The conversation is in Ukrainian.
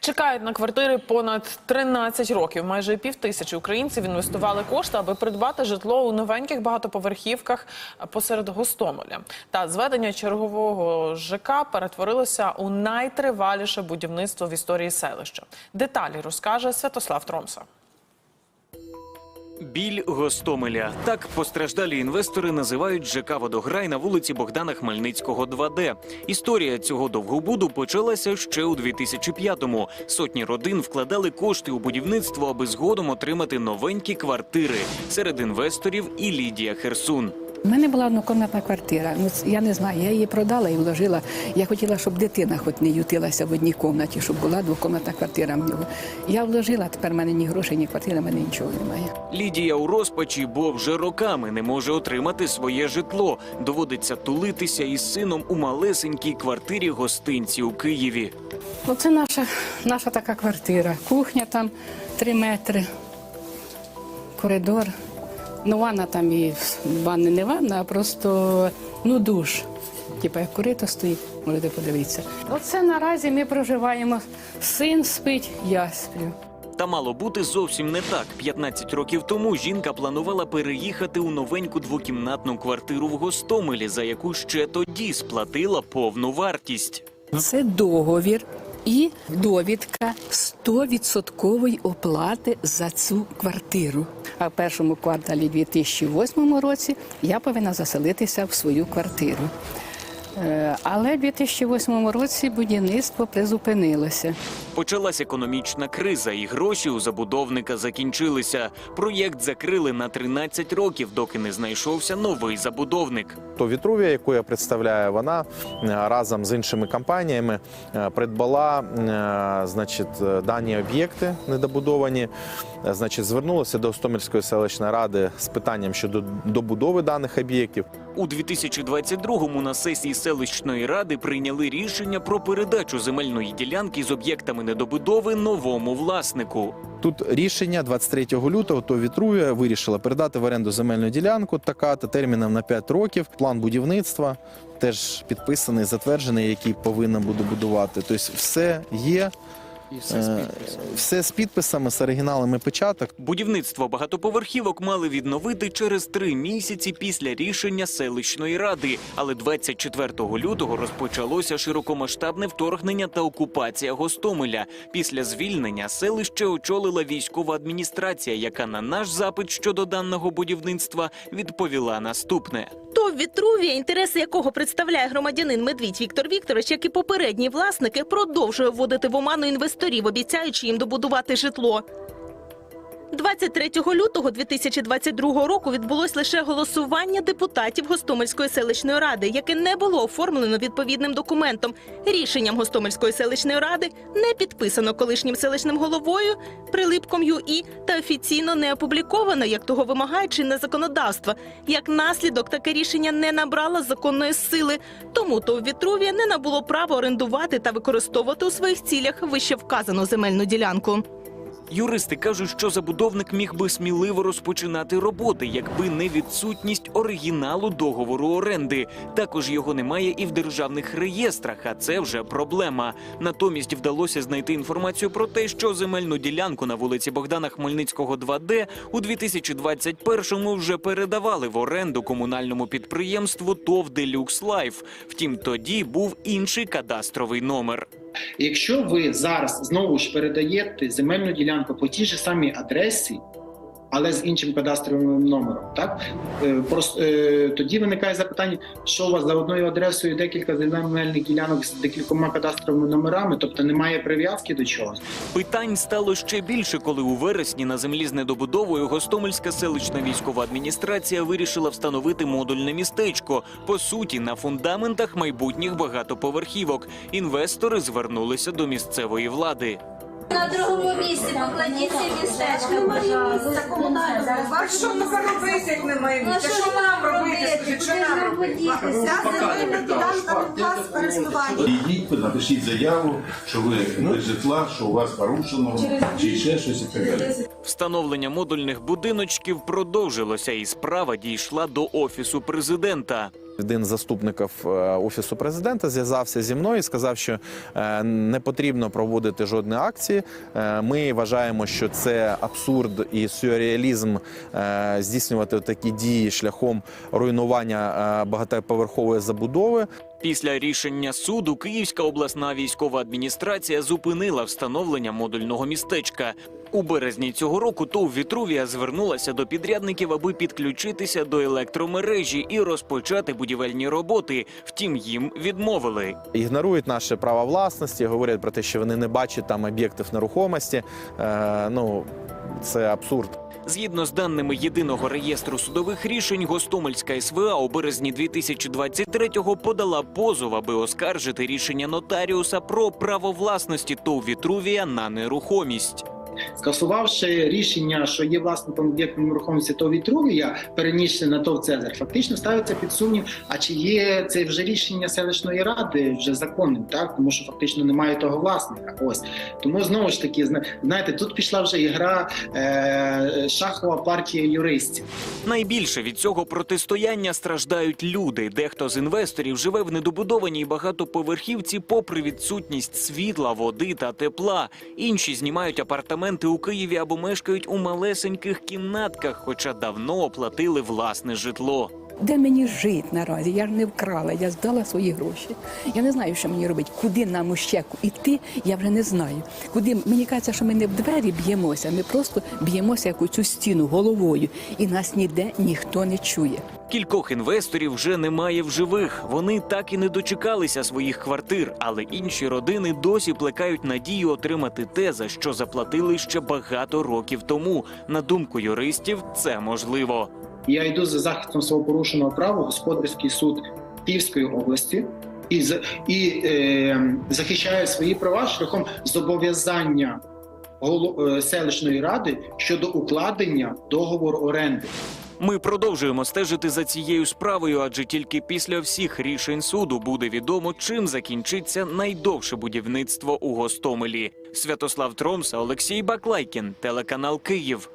Чекають на квартири понад 13 років. Майже пів тисячі українців інвестували кошти, аби придбати житло у новеньких багатоповерхівках посеред Гостомеля. Та зведення чергового ЖК перетворилося у найтриваліше будівництво в історії селища. Деталі розкаже Святослав Тромса. Біль Гостомеля. Так постраждалі інвестори називають ЖК Водограй на вулиці Богдана Хмельницького 2D. Історія цього довгобуду почалася ще у 2005-му. Сотні родин вкладали кошти у будівництво, аби згодом отримати новенькі квартири. Серед інвесторів і Лідія Херсун. У мене була однокомнатна квартира. Ну, я не знаю, я її продала і вложила. Я хотіла, щоб дитина хоч не ютилася в одній кімнаті, щоб була двокомнатна квартира в нього. Я вложила, тепер в мене ні грошей, ні квартири, в мене нічого немає. Лідія у розпачі, бо вже роками не може отримати своє житло. Доводиться тулитися із сином у малесенькій квартирі гостинці у Києві. Оце наша, наша така квартира. Кухня там три метри, коридор. Ну, ванна там і ванна не ванна, а просто ну, душ. Типа як курито стоїть, можете подивитися. Оце наразі ми проживаємо. Син спить, я сплю. Та мало бути зовсім не так. 15 років тому жінка планувала переїхати у новеньку двокімнатну квартиру в Гостомелі, за яку ще тоді сплатила повну вартість. Це договір і довідка 100% оплати за цю квартиру. А в першому кварталі 2008 році я повинна заселитися в свою квартиру. Е, Але в 2008 році будівництво призупинилося. Почалась економічна криза, і гроші у забудовника закінчилися. Проєкт закрили на 13 років, доки не знайшовся новий забудовник. То Вітрувія, яку я представляю, вона е, разом з іншими компаніями е, придбала значить, дані об'єкти недобудовані. Е, Значить, звернулася до Остомельської селищної ради з питанням щодо добудови даних об'єктів. У 2022-му на сесії селищної ради прийняли рішення про передачу земельної ділянки з об'єктами недобудови новому власнику. Тут рішення 23 лютого то Вітрувія вирішила передати в оренду земельну ділянку така та терміном на 5 років. План будівництва теж підписаний, затверджений, який повинен буде будувати. Тобто все є. Е, все з підписами, з оригіналами печаток. Будівництво багатоповерхівок мали відновити через три місяці після рішення селищної ради. Але 24 лютого розпочалося широкомасштабне вторгнення та окупація Гостомеля. Після звільнення селище очолила військова адміністрація, яка на наш запит щодо даного будівництва відповіла наступне. ТОВ Вітрувія, інтереси якого представляє громадянин Медвідь Віктор Вікторович, як і попередні власники, продовжує вводити в оману інвесторів, обіцяючи їм добудувати житло. 23 лютого 2022 року відбулось лише голосування депутатів Гостомельської селищної ради, яке не було оформлено відповідним документом. Рішенням Гостомельської селищної ради не підписано колишнім селищним головою Прилипком ЮІ та офіційно не опубліковано, як того вимагає чинне законодавство. Як наслідок, таке рішення не набрало законної сили, тому то Вітрувія не набуло права орендувати та використовувати у своїх цілях вище вказану земельну ділянку. Юристи кажуть, що забудовник міг би сміливо розпочинати роботи, якби не відсутність оригіналу договору оренди. Також його немає і в державних реєстрах, а це вже проблема. Натомість вдалося знайти інформацію про те, що земельну ділянку на вулиці Богдана Хмельницького 2Д у 2021-му вже передавали в оренду комунальному підприємству ТОВ Делюкс Лайф. Втім, тоді був інший кадастровий номер. Якщо ви зараз знову ж передаєте земельну ділянку по тій же самій адресі, але з іншим кадастровим номером, так е, е, тоді виникає запитання, що у вас за одною адресою декілька земельних ділянок з декількома кадастровими номерами, тобто немає прив'язки до чогось. Питань стало ще більше, коли у вересні на землі з недобудовою Гостомельська селищна військова адміністрація вирішила встановити модульне містечко. По суті, на фундаментах майбутніх багатоповерхівок. Інвестори звернулися до місцевої влади. На другому місці покладіть ці містечка, пожалуйста. Комунальну А що ми робити, як немає Ну, місця? що Що нам робити? Скажіть, що нам робити? Ця земельна ділянка у вас в користуванні. Ідіть, напишіть заяву, що ви без житла, що у вас порушено, чи ще щось і так далі. Встановлення модульних будиночків продовжилося, і справа дійшла до офісу президента. Один з заступників е, офісу президента зв'язався зі мною і сказав, що е, не потрібно проводити жодні акції. Е, Ми вважаємо, що це абсурд і сюрреалізм здійснювати такі дії шляхом руйнування багатоповерхової забудови. Після рішення суду Київська обласна військова адміністрація зупинила встановлення модульного містечка. У березні цього року ТОВ Вітрувія звернулася до підрядників, аби підключитися до електромережі і розпочати будівельні роботи. Втім, їм відмовили. Ігнорують наше право власності, говорять про те, що вони не бачать там об'єктів нерухомості. Е, Ну це абсурд. Згідно з даними єдиного реєстру судових рішень, Гостомельська СВА у березні 2023-го подала позов, аби оскаржити рішення нотаріуса про право власності ТОВ Вітрувія на нерухомість. Скасувавши рішення, що є власником об'єкту нерухомості ТОВ Вітрувія, перенісши на ТОВ Цезар, фактично ставиться під сумнів, а чи є це вже рішення селищної ради вже законним, так тому що фактично немає того власника. Ось тому знову ж таки, зна- знаєте, тут пішла вже ігра е, шахова партія юристів. Найбільше від цього протистояння страждають люди. Дехто з інвесторів живе в недобудованій багатоповерхівці, попри відсутність світла, води та тепла. Інші знімають апартаменти у Києві або мешкають у малесеньких кімнатках, хоча давно оплатили власне житло. Де мені жити наразі? Я ж не вкрала, я здала свої гроші. Я не знаю, що мені робити. Куди нам ще йти, я вже не знаю. Куди мені кажеться, що ми не в двері б'ємося, ми просто б'ємося як у цю стіну головою, і нас ніде ніхто не чує. Кількох інвесторів вже немає в живих. Вони так і не дочекалися своїх квартир, але інші родини досі плекають надію отримати те, за що заплатили ще багато років тому. На думку юристів, це можливо. Я йду за захистом свого порушеного права в господарський суд Київської області і і е, захищаю свої права шляхом зобов'язання е, селищної ради щодо укладення договору оренди. Ми продовжуємо стежити за цією справою, адже тільки після всіх рішень суду буде відомо, чим закінчиться найдовше будівництво у Гостомелі. Святослав Тромса, Олексій Баклайкін, телеканал Київ.